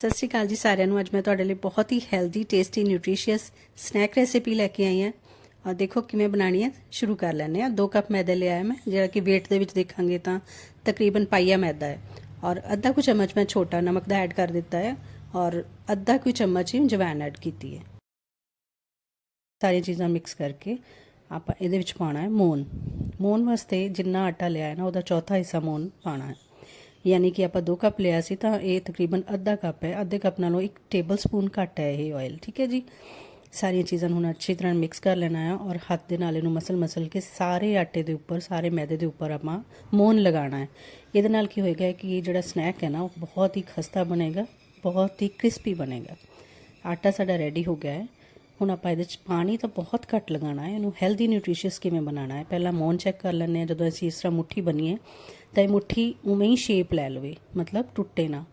ਸਤਿ ਸ਼੍ਰੀ ਅਕਾਲ ਜੀ ਸਾਰਿਆਂ ਨੂੰ। ਅੱਜ ਮੈਂ ਤੁਹਾਡੇ ਲਈ ਬਹੁਤ ਹੀ healthy tasty nutritious snack recipe ਲੈ ਕੇ ਆਈ ਹਾਂ। ਔਰ ਦੇਖੋ ਕਿਵੇਂ ਬਣਾਣੀ ਹੈ। ਸ਼ੁਰੂ ਕਰ ਲੈਂਦੇ ਆ 2 ਕੱਪ ਮੈਦਾ ਲਿਆ ਹੈ ਮੈਂ। ਜਿਹੜਾ ਕਿ weight ਦੇ ਵਿੱਚ ਦੇਖਾਂਗੇ ਤਾਂ ਤਕਰੀਬਨ ਪਾਈਆ ਮੈਦਾ ਹੈ। ਔਰ ਅੱਧਾ ਕੁ ਚਮਚ ਮੈਂ ਛੋਟਾ ਨਮਕ ਦਾ ਐਡ ਕਰ ਦਿੱਤਾ ਹੈ। ਔਰ ਅੱਧਾ ਕੁ ਚਮਚ ਹੀ ਜਵੈਨ ਐਡ ਕੀਤੀ ਹੈ। ਸਾਰੀਆਂ ਚੀਜ਼ਾਂ ਮਿਕਸ ਕਰਕੇ ਆਪਾਂ ਇਹਦੇ ਵਿੱਚ ਪਾਉਣਾ ਹੈ ਮੋਨ। ਮੋਨ ਵਾਸਤੇ ਜਿੰਨਾ ਆਟਾ ਲਿਆ ਹੈ ਨਾ, ਉਹਦਾ ਚੌਥਾ ਹਿੱਸਾ ਮੋਨ ਪਾਉਣਾ ਹੈ। ਯਾਨੀ ਕਿ ਆਪਾਂ 2 ਕੱਪ ਲਿਆ ਸੀ ਤਾਂ ਇਹ ਤਕਰੀਬਨ ਅੱਧਾ ਕੱਪ ਹੈ ਅੱਧੇ ਕੱਪ ਨਾਲੋਂ 1 ਟੇਬਲ ਸਪੂਨ ਘੱਟ ਹੈ ਇਹ ਆਇਲ ਠੀਕ ਹੈ ਜੀ ਸਾਰੀਆਂ ਚੀਜ਼ਾਂ ਨੂੰ ਹੁਣ ਅੱਛੀ ਤਰ੍ਹਾਂ ਮਿਕਸ ਕਰ ਲੈਣਾ ਹੈ ਔਰ ਹੱਥ ਦੇ ਨਾਲ ਇਹਨੂੰ ਮਸਲ ਮਸਲ ਕੇ ਸਾਰੇ ਆਟੇ ਦੇ ਉੱਪਰ ਸਾਰੇ ਮੈਦੇ ਦੇ ਉੱਪਰ ਆਪਾਂ ਮੋਨ ਲਗਾਉਣਾ ਹੈ ਇਹਦੇ ਨਾਲ ਕੀ ਹੋਏਗਾ ਕਿ ਇਹ ਜਿਹੜਾ ਸਨੈਕ ਹੈ ਨਾ ਉਹ ਬਹੁਤ ਹੀ ਖਸਤਾ ਬਣੇਗਾ ਬਹੁਤ ਹੀ ਕ੍ਰਿਸਪੀ ਬਣੇਗਾ ਆਟਾ ਸਾਡਾ ਰੈਡੀ ਹੋ ਗਿਆ ਹੈ ਹੁਣ ਆਪਾਂ ਇਹਦੇ ਚ ਪਾਣੀ ਤਾਂ ਬਹੁਤ ਘੱਟ ਲਗਾਉਣਾ ਹੈ, ਇਹਨੂੰ ਹੈਲਦੀ ਨਿਊਟ੍ਰੀਸ਼ੀਅਸ ਕਿਵੇਂ ਬਣਾਉਣਾ ਹੈ? ਪਹਿਲਾਂ ਮੋਨ ਚੈੱਕ ਕਰ ਲੈਂਦੇ ਹਾਂ, ਜਦੋਂ ਅਸੀਂ ਇਸ ਤਰ੍ਹਾਂ ਮੁੱਠੀ ਬਣੀਏ ਤਾਂ ਇਹ ਮੁੱਠੀ ਉਵੇਂ ਹੀ ਸ਼ੇਪ ਲੈ ਲਵੇ, ਮਤਲਬ ਟੁੱਟੇ ਨਾ।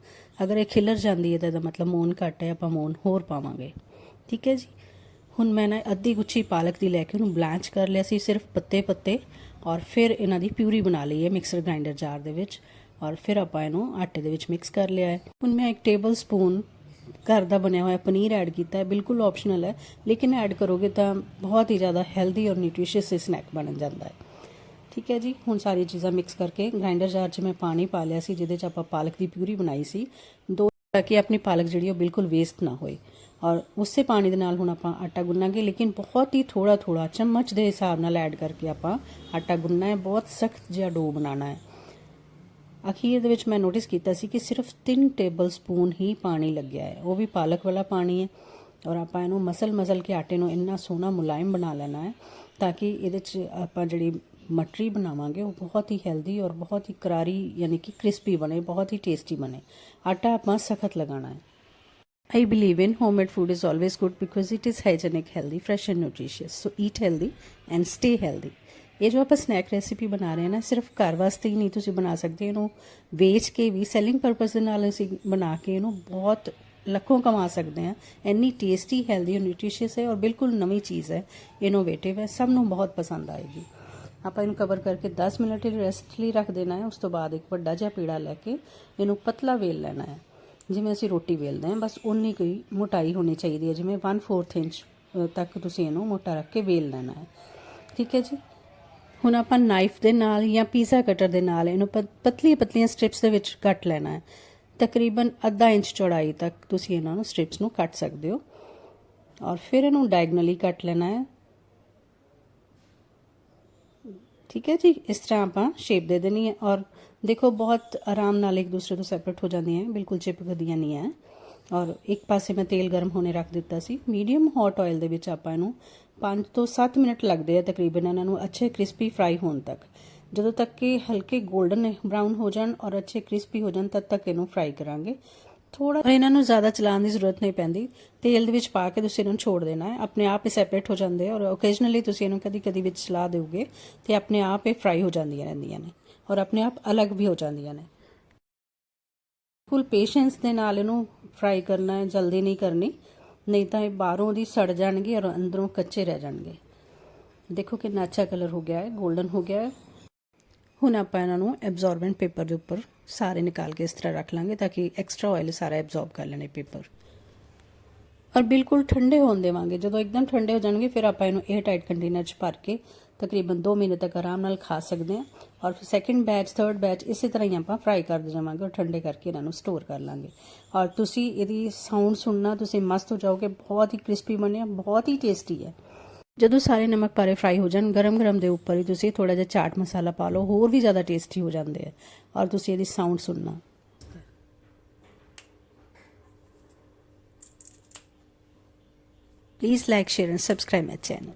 ਅਗਰ ਇਹ ਖਿਲਰ ਜਾਂਦੀ ਹੈ ਤਾਂ ਇਹਦਾ ਮਤਲਬ ਮੋਨ ਘੱਟ ਹੈ, ਆਪਾਂ ਮੋਨ ਹੋਰ ਪਾਵਾਂਗੇ। ਠੀਕ ਹੈ ਜੀ? ਹੁਣ ਮੈਂ ਨਾ ਅੱਧੀ ਗੁੱਛੀ ਪਾਲਕ ਦੀ ਲੈ ਕੇ ਉਹਨੂੰ ਬਲੈਂਚ ਕਰ ਲਿਆ ਸੀ, ਸਿਰਫ ਪੱਤੇ ਪੱਤੇ ਔਰ ਫਿਰ ਇਹਨਾਂ ਦੀ ਪਿਊਰੀ ਬਣਾ ਲਈ ਹੈ ਮਿਕਸਰ ਗ੍ਰਾਈਂਡਰ ਜਾਰ ਦੇ ਵਿੱਚ, ਔਰ ਫਿਰ ਆਪਾਂ ਇਹਨੂੰ ਆਟੇ ਦੇ ਵਿੱਚ ਮਿਕਸ ਕਰ ਲਿਆ ਹੈ। ਹੁਣ ਮੈਂ ਇੱਕ ਟੇਬਲ ਸਪੂਨ ਘਰ ਦਾ ਬਣਿਆ ਹੋਇਆ ਪਨੀਰ ਐਡ ਕੀਤਾ ਹੈ ਬਿਲਕੁਲ ਆਪਸ਼ਨਲ ਹੈ ਲੇਕਿਨ ਐਡ ਕਰੋਗੇ ਤਾਂ ਬਹੁਤ ਹੀ ਜ਼ਿਆਦਾ ਹੈਲਦੀ ਔਰ ਨਿਊਟ੍ਰੀਸ਼ੀਅਸ ਸਨੈਕ ਬਣ ਜਾਂਦਾ ਹੈ ਠੀਕ ਹੈ ਜੀ ਹੁਣ ਸਾਰੀ ਚੀਜ਼ਾਂ ਮਿਕਸ ਕਰਕੇ ਗ੍ਰਾਈਂਡਰ ਜਾਰ 'ਚ ਮੈਂ ਪਾਣੀ ਪਾ ਲਿਆ ਸੀ ਜਿਹਦੇ 'ਚ ਆਪਾਂ ਪਾਲਕ ਦੀ ਪਿਊਰੀ ਬਣਾਈ ਸੀ ਦੋ ਤਾਂ ਕਿ ਆਪਣੀ ਪਾਲਕ ਜਿਹੜੀ ਉਹ ਬਿਲਕੁਲ ਵੇਸਟ ਨਾ ਹੋਏ ਔਰ ਉਸੇ ਪਾਣੀ ਦੇ ਨਾਲ ਹੁਣ ਆਪਾਂ ਆਟਾ ਗੁੰਨਾਂਗੇ ਲੇਕਿਨ ਬਹੁਤ ਹੀ ਥੋੜਾ ਥੋੜਾ ਚਮਚ ਦੇ ਹਿਸਾਬ ਨਾਲ ਐਡ ਕਰਕੇ ਆਪਾਂ ਆਟਾ ਗੁੰਨਣਾ ਹੈ ਬਹੁਤ ਸਖਤ ਜਿਹਾ ਡੋ ਬਣਾਉਣਾ ਹੈ ਅਖੀਰ ਦੇ ਵਿੱਚ ਮੈਂ ਨੋਟਿਸ ਕੀਤਾ ਸੀ ਕਿ ਸਿਰਫ 3 ਟੇਬਲ ਸਪੂਨ ਹੀ ਪਾਣੀ ਲੱਗਿਆ ਹੈ ਉਹ ਵੀ ਪਾਲਕ ਵਾਲਾ ਪਾਣੀ ਹੈ ਔਰ ਆਪਾਂ ਇਹਨੂੰ ਮਸਲ ਮਸਲ ਕੇ ਆਟੇ ਨੂੰ ਇੰਨਾ ਸੋਹਣਾ ਮੁਲਾਇਮ ਬਣਾ ਲੈਣਾ ਹੈ ਤਾਂ ਕਿ ਇਹਦੇ 'ਚ ਆਪਾਂ ਜਿਹੜੀ ਮਟਰੀ ਬਣਾਵਾਂਗੇ ਉਹ ਬਹੁਤ ਹੀ ਹੈਲਦੀ ਔਰ ਬਹੁਤ ਹੀ ਕਰਾਰੀ ਯਾਨੀ ਕਿ ਕ੍ਰਿਸਪੀ ਬਣੇ ਬਹੁਤ ਹੀ ਟੇਸਟੀ ਬਣੇ ਆਟਾ ਆਪਾਂ ਸਖਤ ਲਗਾਉਣਾ ਹੈ I believe in homemade food is always good because it is hygienic, healthy, fresh and nutritious. So eat healthy and stay healthy. ਇਹ ਜੋ ਆਪਾਂ ਸਨੈਕ ਰੈਸਿਪੀ ਬਣਾ ਰਹੇ ਹਾਂ ਨਾ, ਸਿਰਫ ਘਰ ਵਾਸਤੇ ਹੀ ਨਹੀਂ ਤੁਸੀਂ ਬਣਾ ਸਕਦੇ, ਇਹਨੂੰ ਵੇਚ ਕੇ ਵੀ ਸੈਲਿੰਗ ਪਰਪਸ ਦੇ ਨਾਲ ਅਸੀਂ ਬਣਾ ਕੇ ਇਹਨੂੰ ਬਹੁਤ ਲੱਖੋਂ ਕਮਾ ਸਕਦੇ ਹਾਂ। ਇੰਨੀ ਟੇਸਟੀ ਹੈਲਦੀ ਔਰ ਨਿਊਟ੍ਰੀਸ਼ੀਅਸ ਹੈ ਔਰ ਬਿਲਕੁਲ ਨਵੀਂ ਚੀਜ਼ ਹੈ। ਇਨੋਵੇਟਿਵ ਹੈ, ਸਭ ਨੂੰ ਬਹੁਤ ਪਸੰਦ ਆਏਗੀ। ਆਪਾਂ ਇਹਨੂੰ ਕਵਰ ਕਰਕੇ 10 ਮਿੰਟ ਲਈ ਰੈਸਟ ਲਈ ਰੱਖ ਦੇਣਾ ਹੈ, ਉਸ ਤੋਂ ਬਾਅਦ ਇੱਕ ਵੱਡਾ ਜਿਹਾ ਪੀੜਾ ਲੈ ਕੇ ਇਹਨੂੰ ਪਤਲਾ ਵੇਲ ਲੈਣਾ ਹੈ। ਜਿਵੇਂ ਅਸੀਂ ਰੋਟੀ ਵੇਲਦੇ ਹਾਂ, ਬਸ ਉਨੀ ਕੋਈ ਮੋਟਾਈ ਹੋਣੀ ਚਾਹੀਦੀ ਹੈ, ਜਿਵੇਂ 1/4 ਇੰਚ ਤੱਕ ਤੁਸੀਂ ਇਹਨੂੰ ਮੋਟਾ ਰੱਖ ਕੇ ਵੇਲ ਲੈਣਾ ਹੈ। ਠੀਕ ਹੈ ਜੀ? ਹੁਣ ਆਪਾਂ ਨਾਈਫ ਦੇ ਨਾਲ ਜਾਂ ਪੀਜ਼ਾ ਕਟਰ ਦੇ ਨਾਲ ਇਹਨੂੰ ਪਤਲੀ ਪਤਲੀਆਂ ਸਟ੍ਰਿਪਸ ਦੇ ਵਿੱਚ ਕੱਟ ਲੈਣਾ ਹੈ। ਤਕਰੀਬਨ ਅੱਧਾ ਇੰਚ ਚੌੜਾਈ ਤੱਕ ਤੁਸੀਂ ਇਹਨਾਂ ਨੂੰ ਸਟ੍ਰਿਪਸ ਨੂੰ ਕੱਟ ਸਕਦੇ ਹੋ। ਔਰ ਫਿਰ ਇਹਨੂੰ ਡਾਇਗਨਲੀ ਕੱਟ ਲੈਣਾ ਹੈ। ਠੀਕ ਹੈ ਜੀ? ਇਸ ਤਰ੍ਹਾਂ ਆਪਾਂ ਸ਼ੇਪ ਦੇ ਦੇਣੀ ਹੈ। ਔਰ ਦੇਖੋ, ਬਹੁਤ ਆਰਾਮ ਨਾਲ ਇੱਕ ਦੂਸਰੇ ਤੋਂ ਸੈਪਰੇਟ ਹੋ ਜਾਂਦੀਆਂ ਬਿਲਕੁਲ ਚਿਪਕਦੀਆਂ ਨਹੀਂ ਹੈ। ਔਰ ਇੱਕ ਪਾਸੇ ਮੈਂ ਤੇਲ ਗਰਮ ਹੋਣੇ ਰੱਖ ਦਿੱਤਾ ਸੀ। ਮੀਡੀਅਮ ਹੌਟ ਆਇਲ ਦੇ ਵਿੱਚ ਆਪਾਂ ਇਹਨੂੰ 5 ਤੋਂ 7 ਮਿੰਟ ਲੱਗਦੇ ਆ ਤਕਰੀਬਨ ਇਹਨਾਂ ਨੂੰ ਅੱਛੇ ਕ੍ਰਿਸਪੀ ਫਰਾਈ ਹੋਣ ਤੱਕ। ਜਦੋਂ ਤੱਕ ਕਿ ਹਲਕੇ 골ਡਨ ਬ੍ਰਾਊਨ ਹੋ ਜਾਣ ਔਰ ਅੱਛੇ ਕ੍ਰਿਸਪੀ ਹੋ ਜਾਣ, ਤਦ ਤੱਕ ਇਹਨੂੰ ਫਰਾਈ ਕਰਾਂਗੇ। ਥੋੜਾ ਇਹਨਾਂ ਨੂੰ ਜ਼ਿਆਦਾ ਚਲਾਉਣ ਦੀ ਜ਼ਰੂਰਤ ਨਹੀਂ ਪੈਂਦੀ। ਤੇਲ ਦੇ ਵਿੱਚ ਪਾ ਕੇ ਤੁਸੀਂ ਇਹਨੂੰ ਛੋੜ ਦੇਣਾ ਹੈ। ਆਪਣੇ ਆਪ ਹੀ ਸੈਪਰੇਟ ਹੋ ਜਾਂਦੇ ਔਰ ਓਕੇਜਨਲੀ ਤੁਸੀਂ ਇਹਨੂੰ ਕਦੀ ਕਦੀ ਵਿੱਚ ਚਲਾ ਦਿਓਗੇ ਤੇ ਆਪਣੇ ਆਪ ਇਹ ਫਰਾਈ ਹੋ ਜਾਂਦੀਆਂ ਰਹਿੰਦੀਆਂ ਨੇ ਔਰ ਆਪਣੇ ਆਪ ਅਲੱਗ ਵੀ ਹੋ ਜਾਂਦੀਆਂ ਨੇ। ਫੁੱਲ ਪੇਸ਼ੈਂਸ ਦੇ ਨਾਲ ਇਹਨੂੰ ਫਰਾਈ ਕਰਨਾ ਹੈ, ਜਲਦੀ ਨਹੀਂ ਕਰਨੀ। ਨਹੀਂ ਤਾਂ ਇਹ ਬਾਹਰੋਂ ਦੀ ਸੜ ਜਾਣਗੇ ਔਰ ਅੰਦਰੋਂ ਕੱਚੇ ਰਹਿ ਜਾਣਗੇ। ਦੇਖੋ ਕਿੰਨਾ ਅੱਛਾ ਕਲਰ ਹੋ ਗਿਆ ਹੈ 골ਡਨ ਹੋ ਗਿਆ ਹੈ। ਹੁਣ ਆਪਾਂ ਇਹਨਾਂ ਨੂੰ ਐਬਜ਼ੌਰਬੈਂਟ ਪੇਪਰ ਦੇ ਉੱਪਰ ਸਾਰੇ ਨਿਕਾਲ ਕੇ ਇਸ ਤਰ੍ਹਾਂ ਰੱਖ ਲਾਂਗੇ ਤਾਂ ਕਿ ਐਕਸਟਰਾ ਆਇਲ ਸਾਰਾ ਐਬਜ਼ੌਰਬ ਕਰ ਲੈਣੇ ਪੇਪਰ ਔਰ ਬਿਲਕੁਲ ਠੰਡੇ ਹੋਣ ਦੇਵਾਂਗੇ। ਜਦੋਂ ਇੱਕਦਮ ਠੰਡੇ ਹੋ ਜਾਣਗੇ, ਫਿਰ ਆਪਾਂ ਇਹਨੂੰ 에ਅਰ ਟਾਈਟ ਕੰਟੇਨਰ 'ਚ ਭਰ ਕੇ ਤਕਰੀਬਨ 2 ਮਹੀਨੇ ਤੱਕ ਆਰਾਮ ਨਾਲ ਖਾ ਸਕਦੇ ਹਾਂ। ਔਰ ਫਿਰ ਸੈਕੰਡ ਬੈਚ ਥਰਡ ਬੈਚ ਇਸੇ ਤਰ੍ਹਾਂ ਹੀ ਆਪਾਂ ਫਰਾਈ ਕਰਦੇ ਜਾਵਾਂਗੇ ਔਰ ਠੰਡੇ ਕਰਕੇ ਇਹਨਾਂ ਨੂੰ ਸਟੋਰ ਕਰ ਲਾਂਗੇ। ਔਰ ਤੁਸੀਂ ਇਹਦੀ ਸਾਊਂਡ ਸੁਣਨਾ ਤੁਸੀਂ ਮਸਤ ਹੋ ਜਾਓਗੇ ਬਹੁਤ ਹੀ ਕ੍ਰਿਸਪੀ ਬਣਿਆ ਬਹੁਤ ਹੀ ਟੇਸਟੀ ਹੈ। ਜਦੋਂ ਸਾਰੇ ਨਮਕ ਪਾਰੇ ਫਰਾਈ ਹੋ ਜਾਣ ਗਰਮ ਗਰਮ ਦੇ ਉੱਪਰ ਹੀ ਤੁਸੀਂ ਥੋੜਾ ਜਿਹਾ ਚਾਟ ਮਸਾਲਾ ਪਾ ਲਓ ਹੋਰ ਵੀ ਜ਼ਿਆਦਾ ਟੇਸਟੀ ਹੋ ਜਾਂਦੇ ਆ। ਔਰ ਤੁਸੀਂ ਇਹਦੀ ਸਾਊਂਡ ਸੁਣਨਾ। Please like, share and subscribe my channel.